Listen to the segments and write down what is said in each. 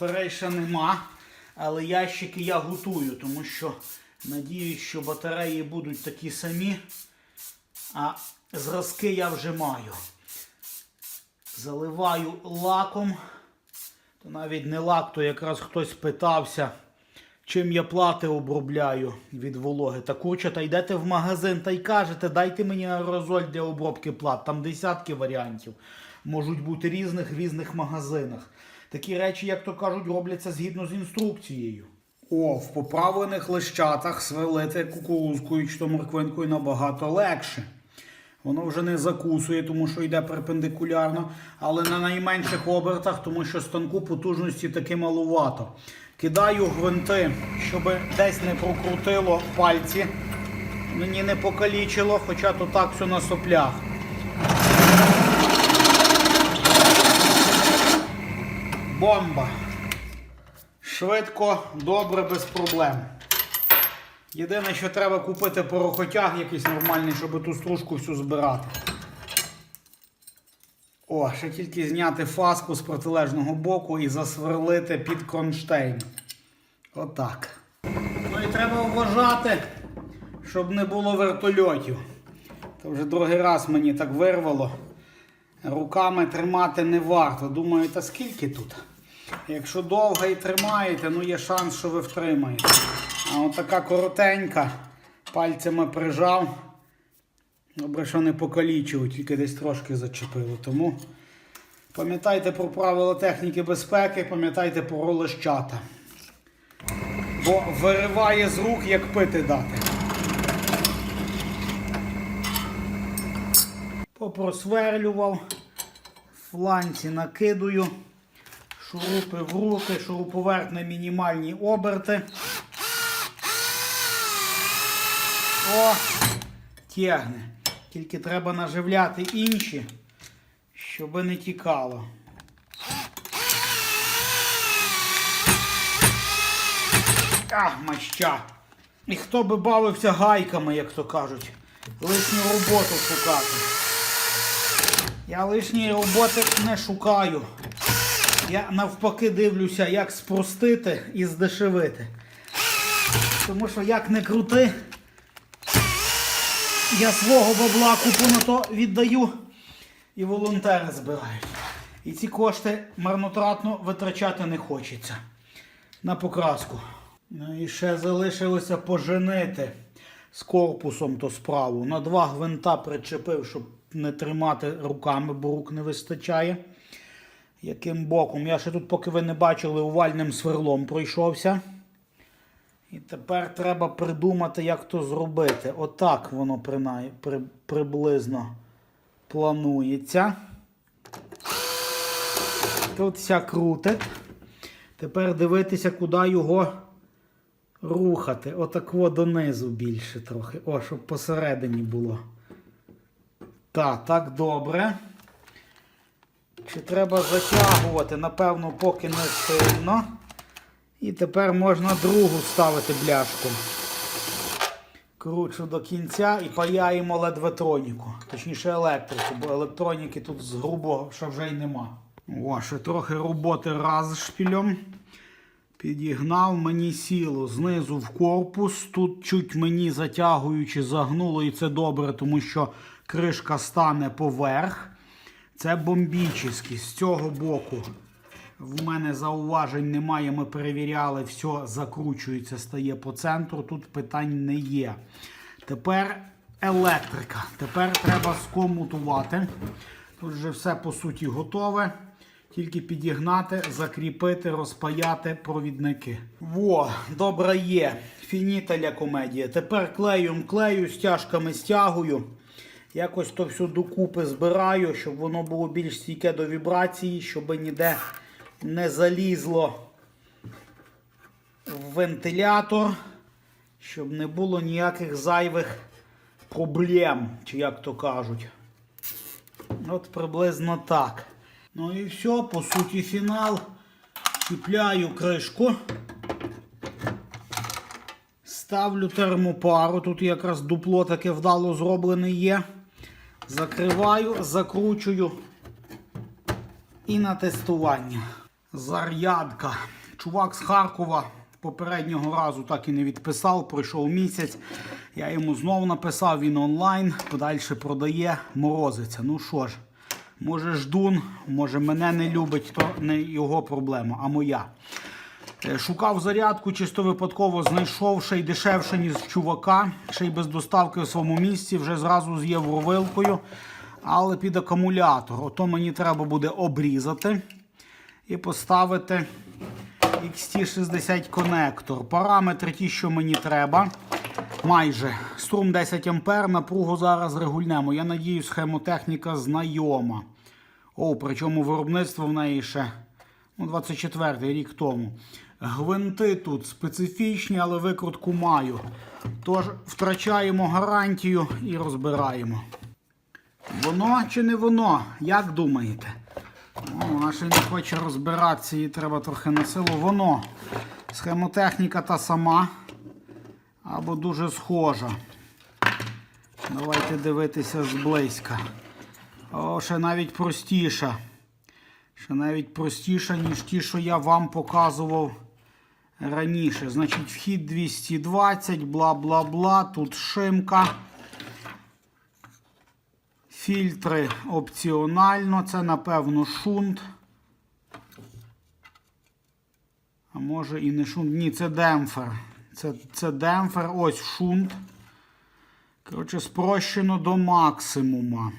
Батарей нема, але ящики я готую, тому що надіюсь, що батареї будуть такі самі, а зразки я вже маю. Заливаю лаком. То навіть не лак, то якраз хтось питався, чим я плати обробляю від вологи. Та курча, та йдете в магазин та й кажете, дайте мені аерозоль для обробки плат. Там десятки варіантів. Можуть бути різних в різних магазинах. Такі речі, як то кажуть, робляться згідно з інструкцією. О, в поправлених лищатах свелити кукурузкою чи то морквинкою набагато легше. Воно вже не закусує, тому що йде перпендикулярно, але на найменших обертах, тому що станку потужності таки малувато. Кидаю гвинти, щоб десь не прокрутило пальці, мені не покалічило, хоча то так все на соплях. Бомба. Швидко, добре, без проблем. Єдине, що треба купити порохотяг якийсь нормальний, щоб ту стружку всю збирати. О, ще тільки зняти фаску з протилежного боку і засверлити під кронштейн. Отак. Ну і треба вважати, щоб не було вертольотів. То вже другий раз мені так вирвало. Руками тримати не варто. Думаю, та скільки тут? Якщо довго і тримаєте, ну є шанс, що ви втримаєте. А от така коротенька, пальцями прижав. Добре, що не покалічив, тільки десь трошки зачепило. Тому пам'ятайте про правила техніки безпеки, пам'ятайте про лищата. Бо вириває з рук, як пити дати. Попросверлював, фланці накидую, шурупи в руки, шуруповерт на мінімальні оберти. О, тягне. Тільки треба наживляти інші, щоб не тікало. А, маща. І хто би бавився гайками, як то кажуть, лишню роботу шукати. Я лишньої роботи не шукаю. Я навпаки дивлюся, як спростити і здешевити. Тому що як не крути, я свого бабла купу на то віддаю і волонтери збирають. І ці кошти марнотратно витрачати не хочеться на покраску. Ну і ще залишилося поженити з корпусом ту справу. На два гвинта причепив, щоб не тримати руками, бо рук не вистачає. Яким боком? Я ще тут, поки ви не бачили, овальним сверлом пройшовся. І тепер треба придумати, як то зробити. Отак воно принай, при, приблизно планується. Тут вся крутить. Тепер дивитися, куди його рухати. Отак донизу більше трохи. О, щоб посередині було. Так, так добре. Чи треба затягувати? Напевно, поки не сильно. І тепер можна другу ставити бляшку. Кручу до кінця і паяємо ледветроніку. Точніше електрику, бо електроніки тут з грубого вже й нема. О, ще трохи роботи раз шпілем. Підігнав мені сіло знизу в корпус. Тут чуть мені затягуючи загнуло, і це добре, тому що кришка стане поверх. Це бомбічний. З цього боку в мене зауважень немає. Ми перевіряли, все закручується, стає по центру. Тут питань не є. Тепер електрика. Тепер треба скомутувати. Тут вже все по суті готове. Тільки підігнати, закріпити, розпаяти провідники. Во, добре є. Фініталя комедія. Тепер клеєм клею, стяжками стягую. Якось то все докупи збираю, щоб воно було більш стійке до вібрації, щоб ніде не залізло в вентилятор, щоб не було ніяких зайвих проблем, чи як то кажуть. От приблизно так. Ну і все, по суті, фінал. Чіпляю кришку. Ставлю термопару. Тут якраз дупло таке вдало зроблене є. Закриваю, закручую і на тестування. Зарядка. Чувак з Харкова попереднього разу так і не відписав, пройшов місяць. Я йому знову написав, він онлайн, подальше продає, морозиться. Ну що ж, може ждун, може мене не любить, то не його проблема, а моя. Е, Шукав зарядку, чисто випадково знайшов ще й дешевше, ніж чувака, ще й без доставки в своєму місці, вже зразу з євровилкою, але під акумулятор. Ото мені треба буде обрізати і поставити XT60 конектор. Параметри ті, що мені треба. Майже струм 10 А, напругу зараз регульнемо. Я надіюсь, схемотехніка знайома. О, причому виробництво в неї ще ну, 24 рік тому. Гвинти тут специфічні, але викрутку маю. Тож втрачаємо гарантію і розбираємо. Воно чи не воно? Як думаєте? О, вона ще не хоче розбиратися, їй треба трохи на силу. Воно. Схемотехніка та сама. Або дуже схожа. Давайте дивитися зблизька. О, ще навіть простіша. Ще навіть простіша, ніж ті, що я вам показував раніше. Значить, вхід 220, бла бла бла. Тут шимка. Фільтри опціонально. Це, напевно, шунт. А може і не шунт. Ні, це демпфер. Це, це демпфер, ось шунт. Коротше, спрощено до максимума.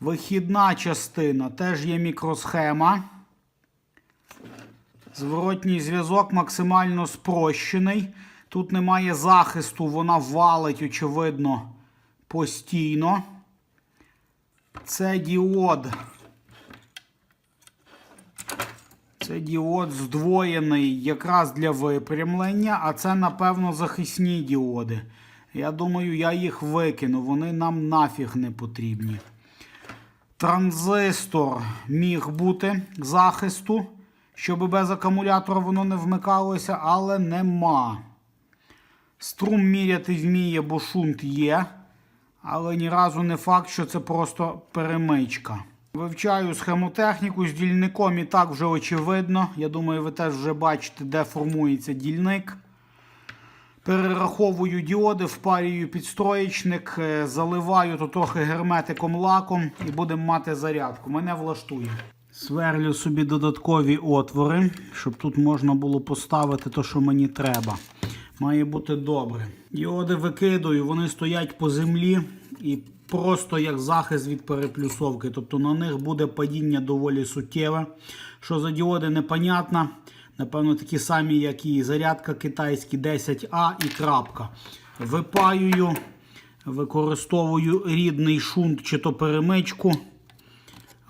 Вихідна частина теж є мікросхема. Зворотній зв'язок максимально спрощений. Тут немає захисту, вона валить, очевидно, постійно. Це діод. Це діод здвоєний якраз для випрямлення, а це, напевно, захисні діоди. Я думаю, я їх викину, вони нам нафіг не потрібні. Транзистор міг бути захисту, щоб без акумулятора воно не вмикалося, але нема. Струм міряти вміє, бо шунт є. Але ні разу не факт, що це просто перемичка. Вивчаю схемотехніку з дільником і так вже очевидно. Я думаю, ви теж вже бачите, де формується дільник. Перераховую діоди, впарюю підстроєчник, е, заливаю то трохи герметиком лаком і будемо мати зарядку. Мене влаштує. Сверлю собі додаткові отвори, щоб тут можна було поставити те, що мені треба. Має бути добре. Діоди викидаю, вони стоять по землі і просто як захист від переплюсовки. Тобто на них буде падіння доволі суттєве. Що за діоди непонятно. Напевно, такі самі, як і зарядка китайські 10А і крапка. Випаюю, використовую рідний шунт чи то перемичку.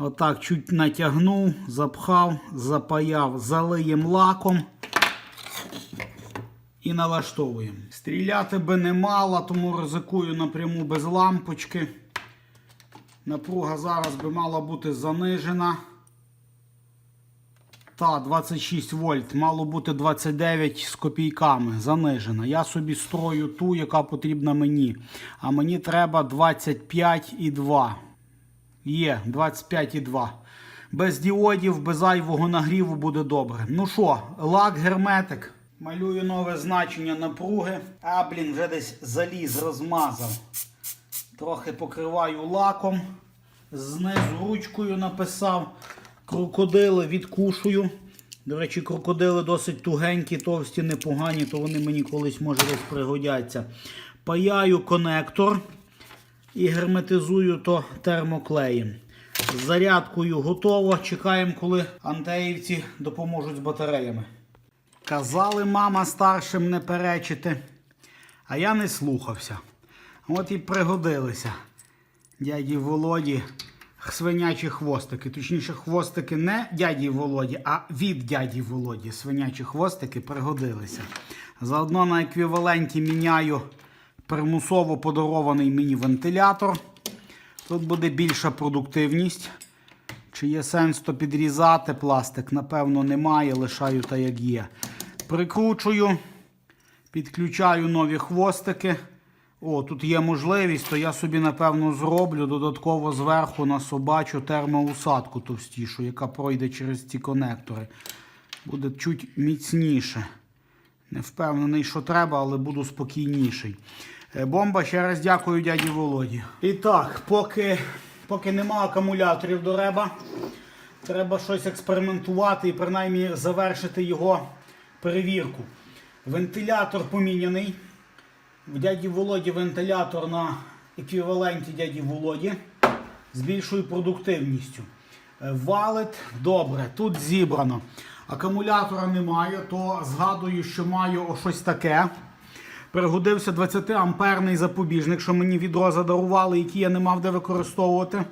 Отак чуть натягнув, запхав, запаяв, залиєм лаком і налаштовуємо. Стріляти би не мало, тому ризикую напряму без лампочки. Напруга зараз би мала бути занижена. Та, 26 вольт, мало бути 29 з копійками, занижена. Я собі строю ту, яка потрібна мені. А мені треба 25,2. Є, 25,2. Без діодів, без зайвого нагріву буде добре. Ну що, лак герметик. Малюю нове значення напруги. А, блін, вже десь заліз, розмазав. Трохи покриваю лаком. Знизу ручкою написав. Крокодили відкушую. До речі, крокодили досить тугенькі, товсті, непогані, то вони мені колись може десь пригодяться. Паяю конектор і герметизую то термоклеєм. Зарядкою готово. Чекаємо, коли антеївці допоможуть з батареями. Казали, мама старшим не перечити, а я не слухався. От і пригодилися дяді Володі свинячі хвостики. Точніше, хвостики не дяді Володі, а від дяді Володі. Свинячі хвостики пригодилися. Заодно на еквіваленті міняю примусово подарований мені вентилятор. Тут буде більша продуктивність. Чи є сенс то підрізати пластик? Напевно, немає, лишаю так, як є. Прикручую, підключаю нові хвостики. О, тут є можливість, то я собі, напевно, зроблю додатково зверху на собачу термоусадку товстішу, яка пройде через ці конектори. Буде чуть міцніше. Не впевнений, що треба, але буду спокійніший. Е, Бомба, ще раз дякую дяді Володі. І так, поки, поки нема акумуляторів до реба, треба щось експериментувати і принаймні завершити його перевірку. Вентилятор поміняний. В дяді Володі вентилятор на еквіваленті дяді Володі з більшою продуктивністю. Е, Валить добре, тут зібрано. Акумулятора немає, то згадую, що маю о щось таке. Пригодився 20 амперний запобіжник, що мені відро задарували, який я не мав де використовувати.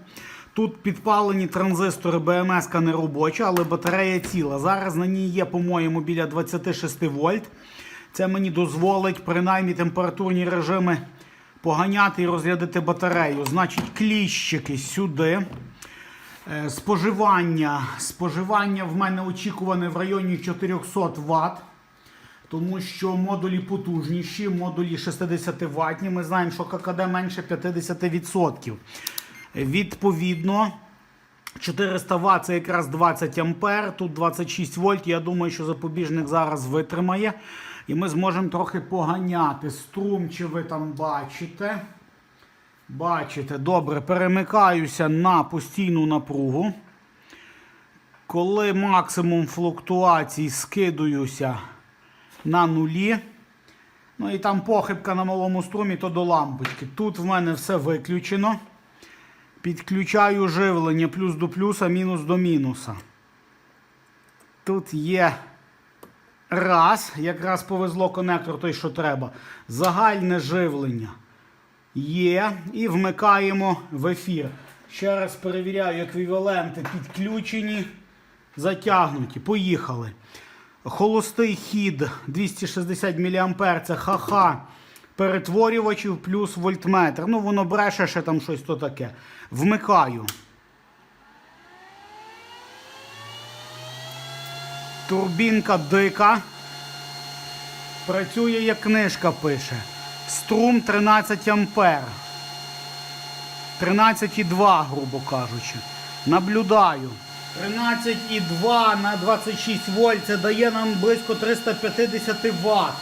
Тут підпалені транзистори БМС не робоча, але батарея ціла. Зараз на ній є, по-моєму, біля 26 вольт. Це мені дозволить принаймні температурні режими поганяти і розрядити батарею. Значить, кліщики сюди. Е, Споживання. Споживання в мене очікуване в районі 400 Вт. Тому що модулі потужніші, модулі 60 ватні. Ми знаємо, що ККД менше 50%. Відповідно, 400 Вт це якраз 20 ампер, тут 26 вольт. Я думаю, що запобіжник зараз витримає. І ми зможемо трохи поганяти. Струм, чи ви там бачите. Бачите, добре, перемикаюся на постійну напругу. Коли максимум флуктуацій скидуюся на нулі. Ну і там похибка на малому струмі, то до лампочки. Тут в мене все виключено. Підключаю живлення плюс до плюса, мінус до мінуса. Тут є раз, якраз повезло конектор той, що треба. Загальне живлення є. І вмикаємо в ефір. Ще раз перевіряю, еквіваленти підключені, затягнуті. Поїхали. Холостий хід 260 мА це ха-ха перетворювачів плюс вольтметр. Ну, воно бреше ще там щось то таке. Вмикаю. Турбінка дика. Працює, як книжка пише. Струм 13 ампер. 13,2, грубо кажучи. Наблюдаю. 13,2 на 26 вольт. Це дає нам близько 350 Вт.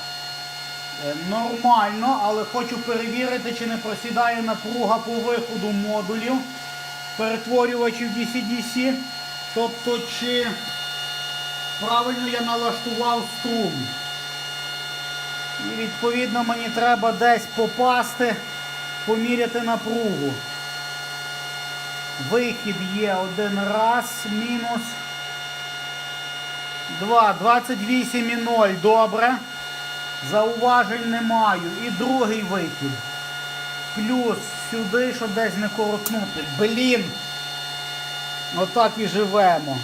Е, Нормально, але хочу перевірити, чи не просідає напруга по виходу модулів перетворювачів DC-DC. Тобто, чи правильно я налаштував струм. І відповідно мені треба десь попасти, поміряти напругу. Вихід є один раз, мінус. Два. 28,0. Добре. Зауважень не маю. І другий вихід. Плюс сюди, щоб десь не коротнути. Блін. Отак і живемо.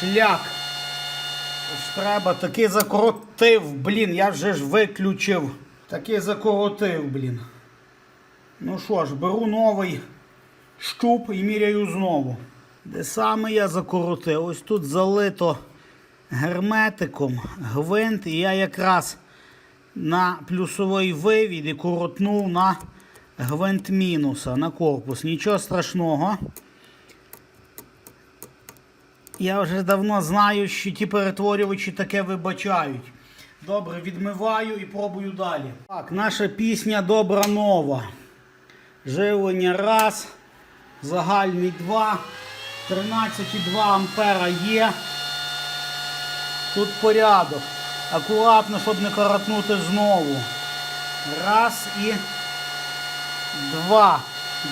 Шлях. Ось треба, таки закоротив, блін, я вже ж виключив. Таки закоротив, блін. Ну що ж, беру новий щуп і міряю знову. Де саме я закоротив? Ось тут залито герметиком гвинт, і я якраз на плюсовий вивід і коротнув на гвинт мінуса на корпус. Нічого страшного. Я вже давно знаю, що ті перетворювачі таке вибачають. Добре, відмиваю і пробую далі. Так, наша пісня добра нова. Живлення раз. Загальний 2. 13,2 ампера є. Тут порядок. Акуратно, щоб не коротнути знову. Раз і два.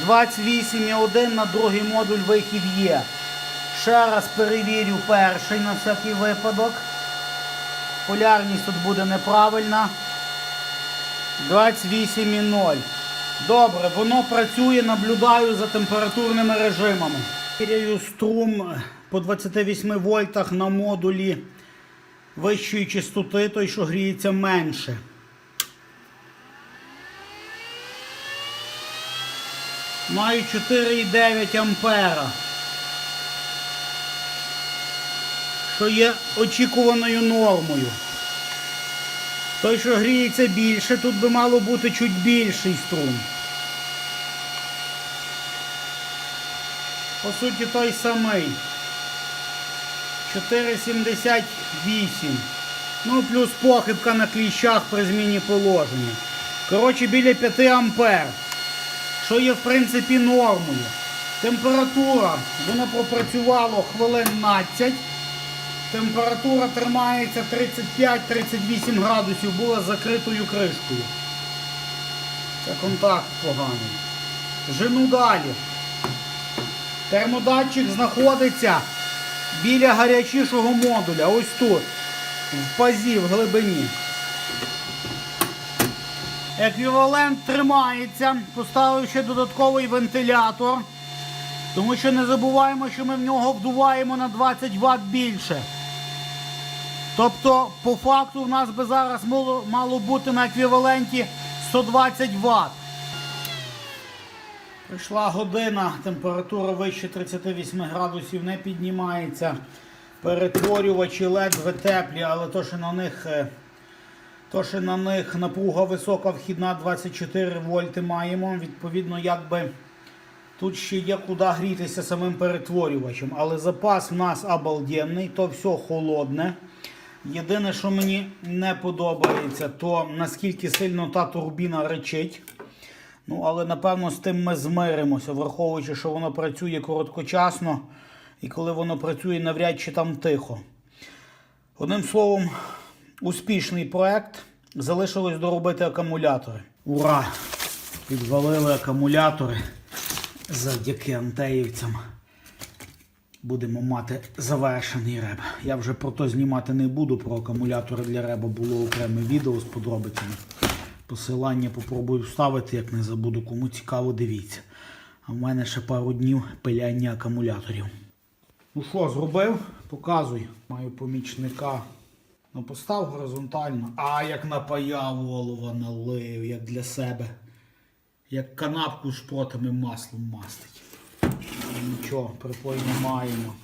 28,1 на другий модуль вихід є. Ще раз перевірю перший на всякий випадок. Полярність тут буде неправильна. 28,0. Добре, воно працює, наблюдаю за температурними режимами. Міряю струм по 28 вольтах на модулі вищої частоти, той, що гріється менше. Маю 4,9 ампера. Що є очікуваною нормою. Той, що гріється більше, тут би мало бути чуть більший струм. По суті, той самий. 4,78. Ну, плюс похибка на кліщах при зміні положення. Коротше, біля 5 ампер. Що є, в принципі, нормою. Температура, воно пропрацювало хвилин 15. Температура тримається 35-38 градусів, була закритою кришкою. Це контакт поганий. Жену далі. Термодатчик знаходиться біля гарячішого модуля, ось тут, в пазі, в глибині. Еквівалент тримається, поставив ще додатковий вентилятор, тому що не забуваємо, що ми в нього вдуваємо на 20 Вт більше. Тобто, по факту, в нас би зараз мало, мало бути на еквіваленті 120 Вт. Прийшла година, температура вище 38 градусів не піднімається. Перетворювачі ледве теплі, але то, що на них, е, то, що на них напруга висока, вхідна 24 вольти маємо. Відповідно, якби тут ще є куди грітися самим перетворювачем. Але запас в нас обалденний, то все холодне. Єдине, що мені не подобається, то наскільки сильно та турбіна речить. Ну, але напевно з тим ми змиримося, враховуючи, що воно працює короткочасно, і коли воно працює, навряд чи там тихо. Одним словом, успішний проект. Залишилось доробити акумулятори. Ура! Підвалили акумулятори завдяки антеївцям. Будемо мати завершений реб. Я вже про то знімати не буду. Про акумулятори для реба було окреме відео з подробицями. Посилання попробую вставити, як не забуду. Кому цікаво, дивіться. А в мене ще пару днів пиляння акумуляторів. Ну що, зробив? Показуй. Маю помічника. Ну, постав горизонтально. А як напаяв олова налив, як для себе. Як канапку шпротами маслом мастить. Нічого, припой не маємо.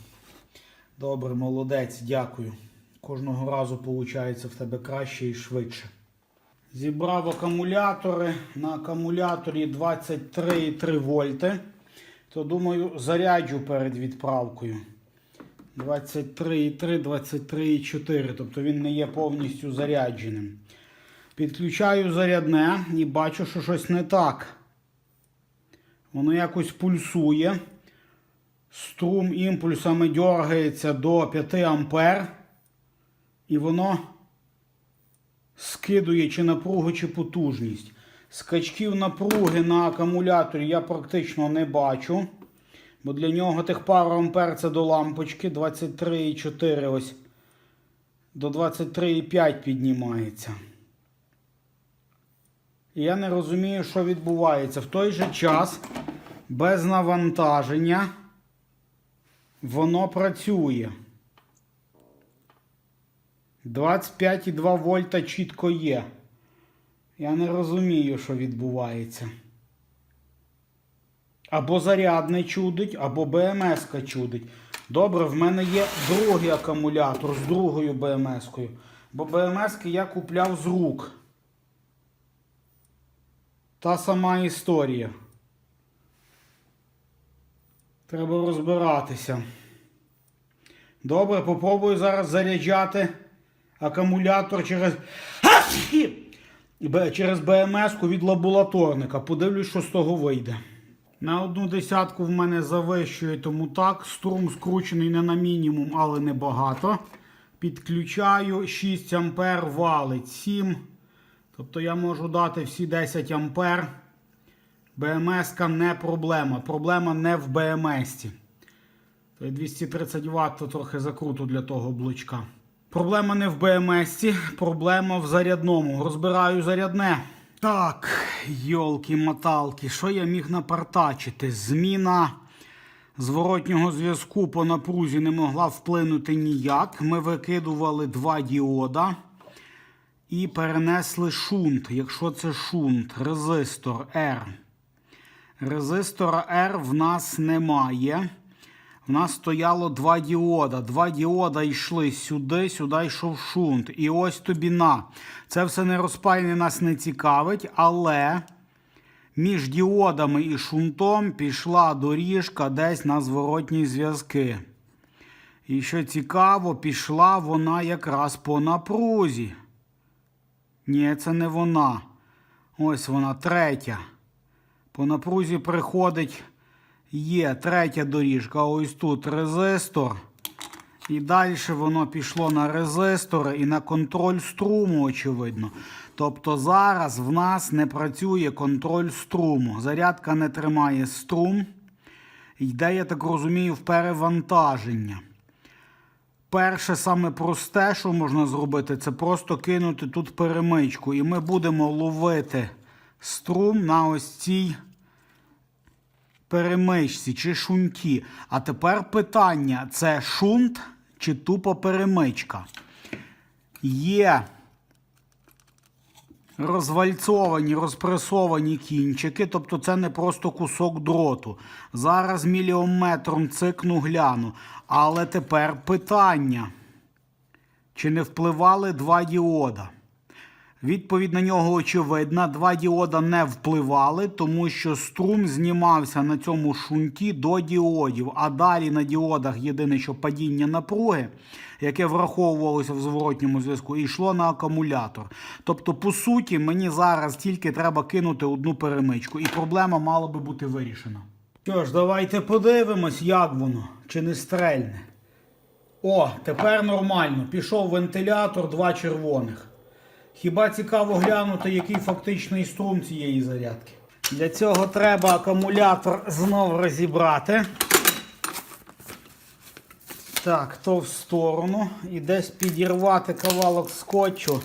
Добре, молодець, дякую. Кожного разу виходить в тебе краще і швидше. Зібрав акумулятори. На акумуляторі 23,3 вольти. То думаю, заряджу перед відправкою. 23,3, 23,4. Тобто він не є повністю зарядженим. Підключаю зарядне і бачу, що щось не так. Воно якось пульсує. Струм імпульсами дергається до 5 ампер. І воно скидує чи напругу, чи потужність. Скачків напруги на акумуляторі я практично не бачу. Бо для нього тих пару ампер це до лампочки 23,4 ось до 23,5 піднімається. І я не розумію, що відбувається. В той же час без навантаження воно працює. 25,2 вольта чітко є. Я не розумію, що відбувається. Або зарядний чудить, або БМС-ка чудить. Добре, в мене є другий акумулятор з другою БМС-кою. Бо БМС-ки я купляв з рук. Та сама історія. Треба розбиратися. Добре, попробую зараз заряджати акумулятор через через БМС-ку від лабораторника. Подивлюсь, що з того вийде. На одну десятку в мене завищує, тому так. Струм скручений не на мінімум, але не багато. Підключаю 6 ампер валить 7. Тобто я можу дати всі 10 ампер. БМС-ка не проблема. Проблема не в БМС-ті. 230 Вт то трохи закруто для того блочка. Проблема не в БМС, проблема в зарядному. Розбираю зарядне. Так, йолки-маталки, що я міг напартачити? Зміна зворотнього зв'язку по напрузі не могла вплинути ніяк. Ми викидували два діода і перенесли шунт. Якщо це шунт, резистор R. Резистора R в нас немає. У нас стояло два діода. Два діода йшли сюди, сюди йшов шунт. І ось тобі на. Це все не розпайне нас не цікавить, але між діодами і шунтом пішла доріжка десь на зворотні зв'язки. І що цікаво, пішла вона якраз по напрузі. Ні, це не вона. Ось вона третя. По напрузі приходить, є третя доріжка. Ось тут резистор. І далі воно пішло на резистори і на контроль струму, очевидно. Тобто зараз в нас не працює контроль струму. Зарядка не тримає струм. Йде, я так розумію, в перевантаження. Перше, саме просте, що можна зробити, це просто кинути тут перемичку. І ми будемо ловити струм на ось цій перемичці чи шунті. А тепер питання: це шунт чи тупо перемичка? Є розвальцовані, розпресовані кінчики, тобто це не просто кусок дроту. Зараз міліометром цикну гляну. Але тепер питання: чи не впливали два діода? Відповідь на нього очевидна. Два діода не впливали, тому що струм знімався на цьому шунті до діодів. А далі на діодах єдине, що падіння напруги, яке враховувалося в зворотньому зв'язку, і йшло на акумулятор. Тобто, по суті, мені зараз тільки треба кинути одну перемичку, і проблема мала би бути вирішена. Що ж, давайте подивимось, як воно, чи не стрельне. О, тепер нормально. Пішов вентилятор, два червоних. Хіба цікаво глянути, який фактичний струм цієї зарядки? Для цього треба акумулятор знов розібрати. Так, то в сторону. І десь підірвати кавалок скотчу,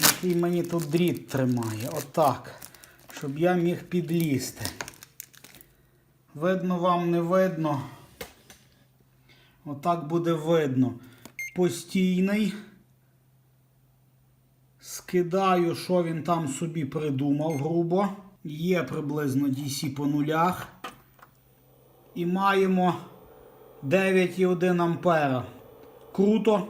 який мені тут дріт тримає. Отак. Щоб я міг підлізти. Видно вам не видно. Отак буде видно. Постійний. Скидаю, що він там собі придумав грубо. Є приблизно DC по нулях. І маємо 9,1 ампера. Круто.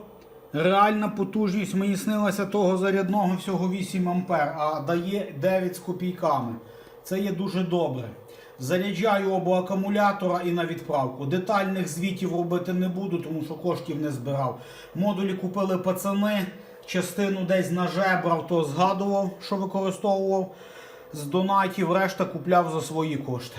Реальна потужність мені снилася того зарядного всього 8 ампер, а дає 9 з копійками. Це є дуже добре. Заряджаю оба акумулятора і на відправку. Детальних звітів робити не буду, тому що коштів не збирав. Модулі купили пацани. Частину десь на жебрав, то згадував, що використовував з донатів, решта купляв за свої кошти.